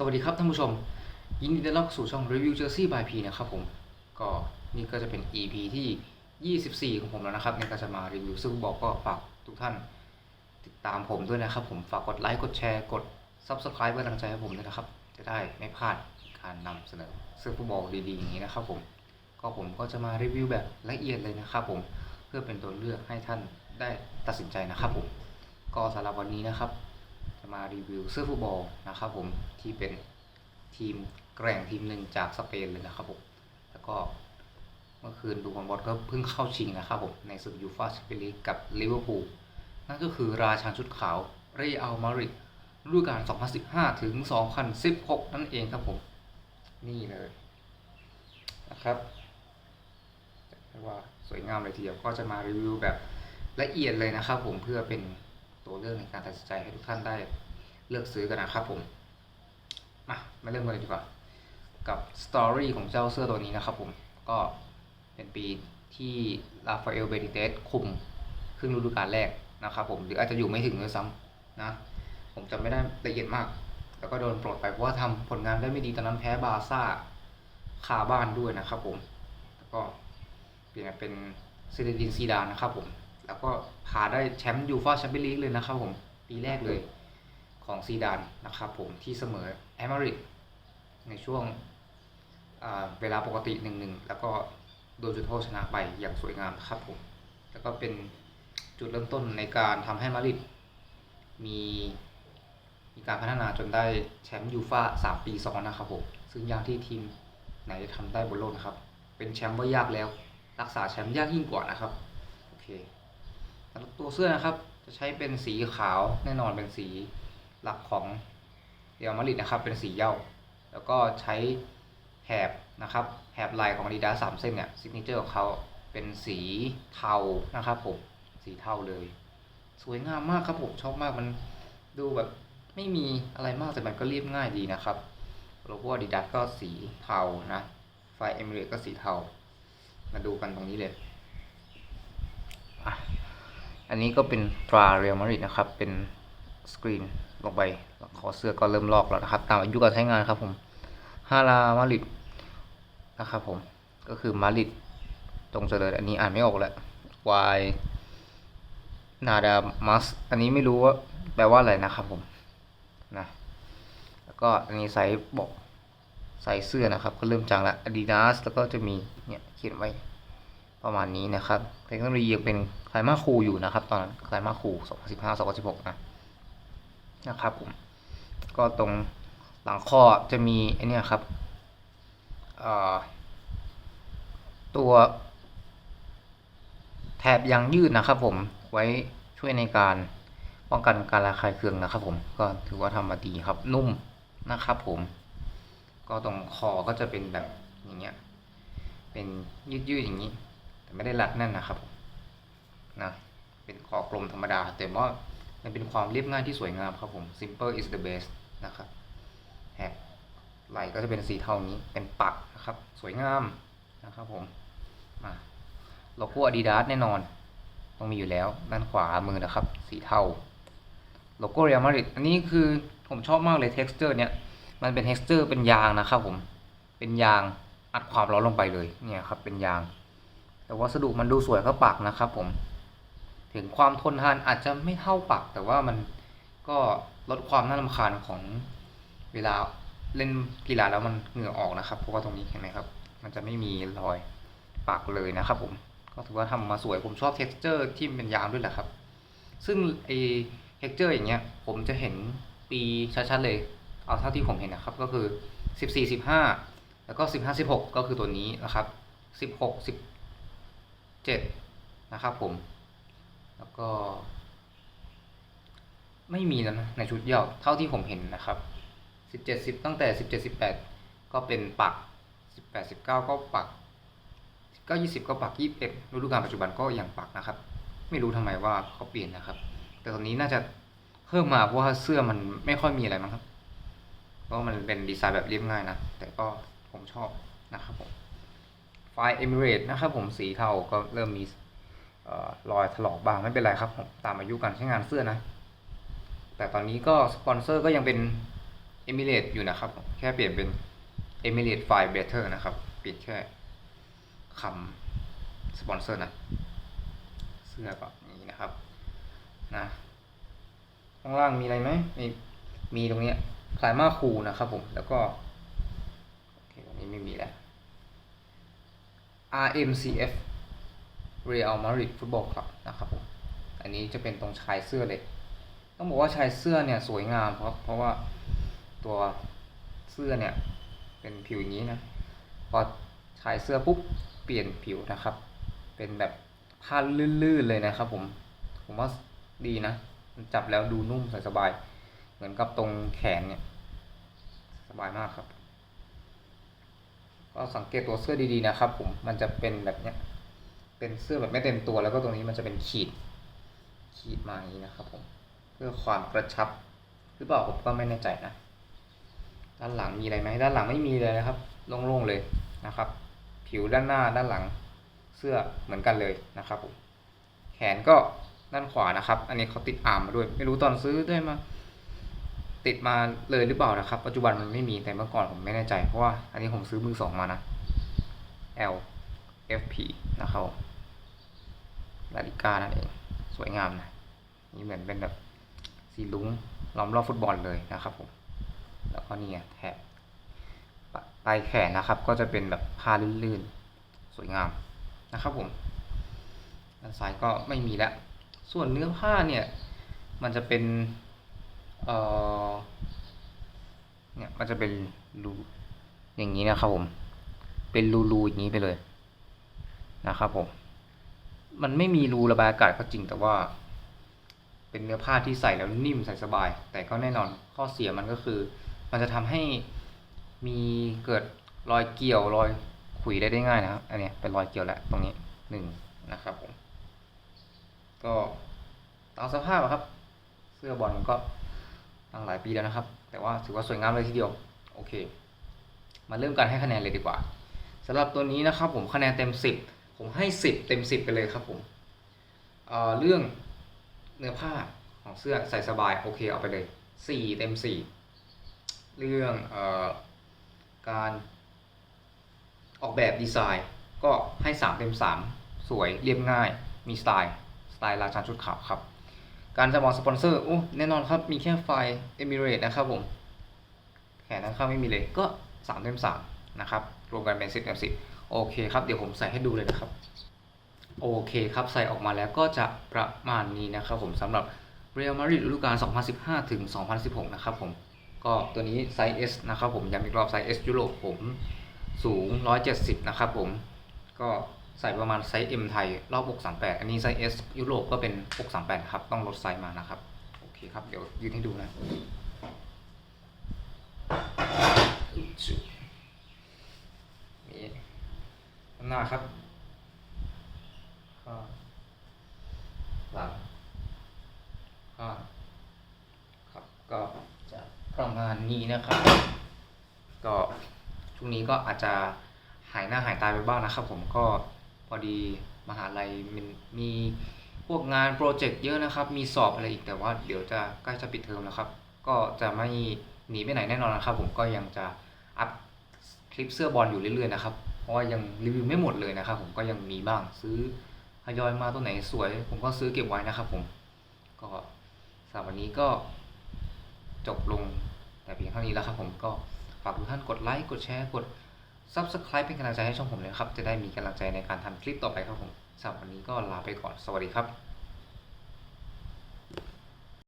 สวัสดีครับท่านผู้ชม ยินดีต้อนรับสู่ช่อง Review Jersey by P นะครับผม ก็นี่ก็จะเป็น EP ที่ 24 ของผมแล้วนะครับในการจะมารีวิวซึ่งบอกก็ฝากทุกท่านติดตามผมด้วยนะครับผมฝากกดไลค์กดแชร์กด Subscribe เพื่อกำลังใจให้ผมด้วยนะครับ จะได้ไม่พลาดการนำเสนอซึ่งฟุตบอลดีๆอย่างนี้นะครับผมก็ผมก็จะมารีวิวแบบละเอียดเลยนะครับผมเพื่อเป็นตัวเลือกให้ท่านได้ตัดสินใจนะครับผมก็สำหรับวันนี้นะครับ มารีวิวเสื้อฟุตบอลนะครับผมที่เป็นทีมแกร่งทีมหนึ่งจากสเปนเลยนะครับผมแล้วก็เมื่อคืนดูบอลบอลก็เพิ่งเข้าชิงนะครับผมในศึกยูฟ่าแชมเปี้ยนลีกกับลิเวอร์พูลนั่นก็คือราชาชุดขาวเรอัลมาดริดฤดูกาล 2015 ถึง 2016 นั่นเองครับผม นี่เลยนะครับว่าสวยงามเลยทีเดียวก็จะมารีวิวแบบละเอียดเลยนะครับผมเพื่อเป็น ตัวเลือกในการตัดสินใจให้ทุกท่านได้เลือกซื้อกันนะครับผมมามาเริ่มกันเลยดีกว่า กับสตอรี่ของเจ้าเสื้อตัวนี้นะครับผม ก็เป็นปีที่ราฟาเอลเบติเตสคุมครึ่งฤดูกาลแรกนะครับผม หรืออาจจะอยู่ไม่ถึงด้วยซ้ำนะ ผมจำไม่ได้ละเอียดมาก แล้วก็โดนปลดไปเพราะว่าทำผลงานได้ไม่ดีตอนนั้นแพ้บาร์ซ่าคาบ้านด้วยนะครับผม แล้วก็เปลี่ยนเป็นซิลิดินซีดานนะครับผม แล้วก็พาได้แชมป์ยูฟ่าแชมเปี้ยนลีกเลยนะครับผมปีแรกเลยของซีดานนะครับผมที่เสมอแอมาริดในช่วงเวลาปกติหนึ่งหนึ่งแล้วก็โดนจุดโทษชนะไปอย่างสวยงามครับผม แล้วก็เป็นจุดเริ่มต้นในการทำให้มาริดมีมีการพัฒนาจนได้แชมป์ยูฟ่าสามปีซ้อนนะครับผม ซึ่งยากที่ทีมไหนจะทำได้บนโลกนะครับ เป็นแชมป์ว่ายากแล้ว รักษาแชมป์ยากยิ่งกว่านะครับ โอเค ตัวเสื้อนะครับ จะใช้เป็นสีขาวแน่นอนเป็นสีหลักของเรอัลมาดริดนะครับ เป็นสีเย้าแล้วก็ใช้แถบนะครับแถบลายของ Adidas สามเส้นเนี่ยซิกเนเจอร์ของเขาเป็นสีเทานะครับผมสีเทาเลย สวยงามมากครับผมชอบมากมันดูแบบไม่มีอะไรมากแต่มันก็เรียบง่ายดีนะครับโลโก้ Adidas ก็สีเทานะไฟเอมิเรตก็สีเทา มาดูกันตรงนี้เลย อันนี้ก็เป็นตราเรียลมาริดนะครับ เป็นสกรีนลงไปคอเสื้อก็เริ่มลอกแล้วนะครับ ตามอายุการใช้งานครับผมฮารามาริดนะครับผม ก็คือมาริดตรงเจริญอันนี้อ่านไม่ออกแหละ Y นาดามัสอันนี้ไม่รู้ว่าแปลว่าอะไรนะครับผมนะแล้วก็อันนี้ไซส์บอกไซส์เสื้อนะครับ ก็เริ่มจางละ Adidas แล้วก็จะมีเนี่ยเขียนไว้ ประมาณนี้นะครับเทคโนโลยียังเป็นไคลมาคูอยู่นะครับ ตอนนั้นไคลมาคู2015 2016นะนะครับผมก็ตรงหลังข้อจะมีไอเนี่ยครับตัวแถบยางยืดนะครับผมไว้ช่วยในการป้องกันการระคายเคืองนะครับผมก็ถือว่าทำมาดีครับนุ่มนะครับผมก็ตรงคอก็จะเป็นแบบอย่างเงี้ยเป็นยืดๆอย่างนี้ แต่ไม่ได้รัดแน่นนะครับนะเป็นคอกลมธรรมดา แต่ว่ามันเป็นความเรียบง่ายที่สวยงามครับผม simple is the best นะครับแฮกไหล่ก็จะเป็นสีเทานี้เป็นปักนะครับ สวยงามนะครับผมมาโลโก้ Adidas แน่นอนต้องมีอยู่แล้วด้านขวามือนะครับ สีเทาโลโก้ Real Madrid อันนี้คือผมชอบมากเลย texture เนี่ยมันเป็น texture เป็นยางนะครับผมเป็นยางอัดความร้อนลงไปเลยเนี่ยครับเป็นยาง แต่วัสดุมันดูสวยก็ปักนะครับผม ถึงความทนทานอาจจะไม่เท่าปัก แต่ว่ามันก็ลดความน่ารำคาญของเวลาเล่นกีฬาแล้วมันเหงื่อออกนะครับ เพราะว่าตรงนี้เห็นไหมครับ มันจะไม่มีรอยปักเลยนะครับผมก็ถือว่าทำมาสวยผมชอบ texture ที่เป็นยางด้วยแหละครับ ซึ่งไอ texture อย่างเงี้ย ผมจะเห็นปีชัดๆเลย เอาเท่าที่ผมเห็นนะครับ ก็คือ 14 15 แล้วก็ 15 16 ก็คือตัวนี้นะครับ 16 7นะครับผม แล้วก็ ไม่มีแล้วนะในชุดเดี่ยวเท่าที่ผมเห็นนะครับ 17 10 ตั้งแต่ 17 18 ก็เป็นปัก 18 19 ก็ปัก 19 20 ก็ปัก 21ฤดูกาลปัจจุบันก็ยังปักนะครับ ไม่รู้ทำไมว่าเขาเปลี่ยนนะครับ แต่ตอนนี้น่าจะเพิ่มมาเพราะว่าเสื้อมันไม่ค่อยมีอะไรมั้งครับเพราะมันเป็นดีไซน์แบบเรียบง่ายนะ แต่ก็ผมชอบนะครับผม ไฟเอมิเรตนะครับผมสีเทาก็เริ่มมีเอ่อรอยถลอกบ้างไม่เป็นไรครับผมตามอายุการใช้งานเสื้อนะ แต่ตอนนี้ก็สปอนเซอร์ก็ยังเป็นเอมิเรตอยู่นะครับ แค่เปลี่ยนเป็นเอมิเรตไฟเบเตอร์นะครับเปลี่ยนแค่คำสปอนเซอร์นะเสื้อแบบนี้นะครับนะข้างล่างมีอะไรไหมมีมีตรงนี้คลายมาคูนะครับผมแล้วก็โอเคตรงนี้ไม่มีแล้ว RMCF Real Madrid Football Club นะครับผมอันนี้จะเป็นตรงชายเสื้อเลย ต้องบอกว่าชายเสื้อเนี่ยสวยงามเพราะเพราะว่าตัวเสื้อเนี่ยเป็นผิวอย่างนี้นะ พอชายเสื้อปุ๊บเปลี่ยนผิวนะครับ เป็นแบบผ้าลื่นๆเลยนะครับผม ผมว่าดีนะ จับแล้วดูนุ่มสบาย เหมือนกับตรงแขนเนี่ย สบายมากครับ ก็สังเกตตัวเสื้อดีๆนะครับผมมันจะเป็นแบบเนี้ยเป็นเสื้อแบบไม่เต็มตัวแล้วก็ตรงนี้มันจะเป็นขีดขีดมาอย่างนี้นะครับผมเพื่อความกระชับ หรือเปล่าผมก็ไม่แน่ใจนะด้านหลังมีอะไรไหมด้านหลังไม่มีเลยนะครับโล่งๆเลยนะครับ ผิวด้านหน้าด้านหลังเสื้อเหมือนกันเลยนะครับผมแขนก็ด้านขวานะครับ อันนี้เขาติดอาร์มมาด้วย ไม่รู้ตอนซื้อได้มา ติดมาเลยหรือเปล่านะครับ ปัจจุบันมันไม่มีแต่เมื่อก่อนผมไม่แน่ใจ เพราะว่าอันนี้ผมซื้อมือสองมานะ L FP นะครับลาลิกานั่นเอง สวยงามนะ นี่เหมือนเป็นแบบสีลุ้งล้อมรอบฟุตบอลเลยนะครับผม แล้วก็นี่แถบปะปลายแขนนะครับ ก็จะเป็นแบบผ้าลื่นๆ สวยงามนะครับผมด้านซ้ายก็ไม่มีแล้ว ส่วนเนื้อผ้าเนี่ย มันจะเป็น เออเนี่ยมันจะเป็นรูอย่างนี้นะครับผม เป็นรูๆอย่างนี้ไปเลยนะครับผม มันไม่มีรูระบายอากาศก็จริงแต่ว่า เป็นเนื้อผ้าที่ใส่แล้วนิ่มใส่สบาย แต่ก็แน่นอนข้อเสียมันก็คือ มันจะทำให้มีเกิดรอยเกี่ยวรอยขุยได้ได้ง่ายนะครับ อันนี้เป็นรอยเกี่ยวแล้วตรงนี้หนึ่งนะครับผม ก็ตามสภาพครับ เสื้อบอลก็ ตั้งหลายปีแล้วนะครับ แต่ว่าถือว่าสวยงามเลยทีเดียวโอเค มาเริ่มการให้คะแนนเลยดีกว่าสำหรับตัวนี้นะครับผมคะแนนเต็ม 10 ผมให้ 10 เต็ม 10 ไปเลยครับผมเเรื่องเนื้อผ้าของเสื้อใส่สบายโอเคเอาไปเลย 4 เต็ม 4 เรื่องออการออกแบบดีไซน์ก็ให้ 3 เต็ม 3 สวยเรียบง่ายมีสไตล์สไตล์ราชาชุดขาวครับ การจะมองสปอนเซอร์โอ้แน่นอนครับ มีแค่ไฟเอมิเรตนะครับผม แขนด้านข้างไม่มีเลยก็3เต็ม3นะครับ รวมกันเป็น 10เต็ม10 โอเคครับ เดี๋ยวผมใส่ให้ดูเลยนะครับ โอเคครับ ใส่ออกมาแล้วก็จะประมาณนี้นะครับผมสำหรับ Real Madrid ฤดูกาล 2015 ถึง 2016 นะครับผม ก็ตัวนี้ไซส์ S นะครับผมย้ำอีกรอบไซส์ S ยุโรปผมสูง 170 นะครับผม ก็ ใส่ประมาณไซส์ M ไทย รอบอก38 อันนี้ไซส์ S ยุโรปก็เป็นอก38 ครับ ต้องลดไซส์มานะครับ โอเคครับ เดี๋ยวยืนให้ดูนะนี่างหน้าครับข้างหลังข้างครับ ก็จะประมาณนี้นะครับ ก็ช่วงนี้ก็อาจจะหายหน้าหายตาไปบ้างนะครับผมก็ พอดีมหาลัยมันมีพวกงานโปรเจกต์เยอะนะครับ มีสอบอะไรอีกแต่ว่าเดี๋ยวจะใกล้จะปิดเทอมแล้วครับ ก็จะไม่หนีไปไหนแน่นอนนะครับ ผมก็ยังจะอัพคลิปเสื้อบอลอยู่เรื่อยๆนะครับ เพราะว่ายังรีวิวไม่หมดเลยนะครับ ผมก็ยังมีบ้างซื้อทยอยมาตัวไหนสวย ผมก็ซื้อเก็บไว้นะครับ ผม ก็สำหรับวันนี้ก็จบลงแต่เพียงเท่านี้แล้วครับ ผมก็ฝากทุกท่านกดไลค์กดแชร์กด Subscribe เป็นกำลังใจให้ช่องผมเลยครับ จะได้มีกำลังใจในการทำคลิปต่อไปครับผมสำหรับวันนี้ก็ลาไปก่อน สวัสดีครับ